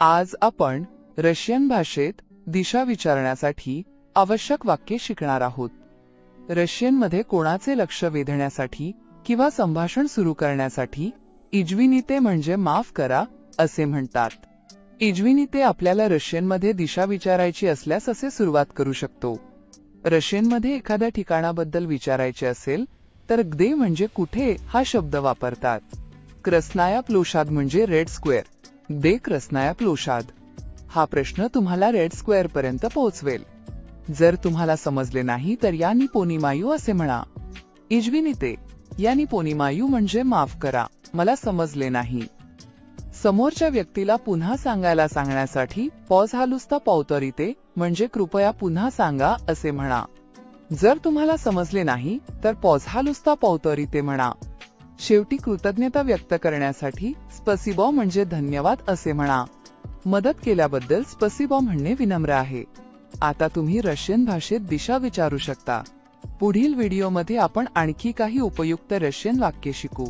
आज आपण रशियन भाषेत दिशा विचारण्यासाठी आवश्यक वाक्य शिकणार आहोत. रशियनमध्ये कोणाचे लक्ष वेधण्यासाठी किंवा संभाषण सुरू करण्यासाठी इजविनिते म्हणजे माफ करा असे म्हणतात. इजविनिते आपल्याला रशियनमध्ये दिशा विचारायची असल्यास असे सुरुवात करू शकतो. रशियनमध्ये एखाद्या ठिकाणाबद्दल विचारायचे असेल तर ग्दे म्हणजे कुठे हा शब्द वापरतात. क्रस्नाया प्लोशाद म्हणजे रेड स्क्वेअर. दे रसनाया प्लोशाद हा प्रश्न तुम्हाला रेड स्क्वेअर पर्यंत पोहोचवेल. जर तुम्हाला समजले नाही तर यांनी पोनिमायू असे म्हणा. इजविनिते यांनी पोनिमायू म्हणजे माफ करा मला समजले नाही. समोरच्या व्यक्तीला पुन्हा सांगायला सांगण्यासाठी पॉज हालुस्ता पावतरिते म्हणजे कृपया पुन्हा सांगा असे म्हणा. जर तुम्हाला समजले नाही तर पॉज हालुस्ता पावतरिते म्हणा. शेवटी कृतज्ञता व्यक्त करण्यासाठी स्पसिबॉ म्हणजे धन्यवाद असे म्हणा. मदत केल्याबद्दल स्पसिबॉ म्हणणे विनम्र आहे. आता तुम्ही रशियन भाषेत दिशा विचारू शकता. पुढील व्हिडिओमध्ये आपण आणखी काही उपयुक्त रशियन वाक्य शिकू.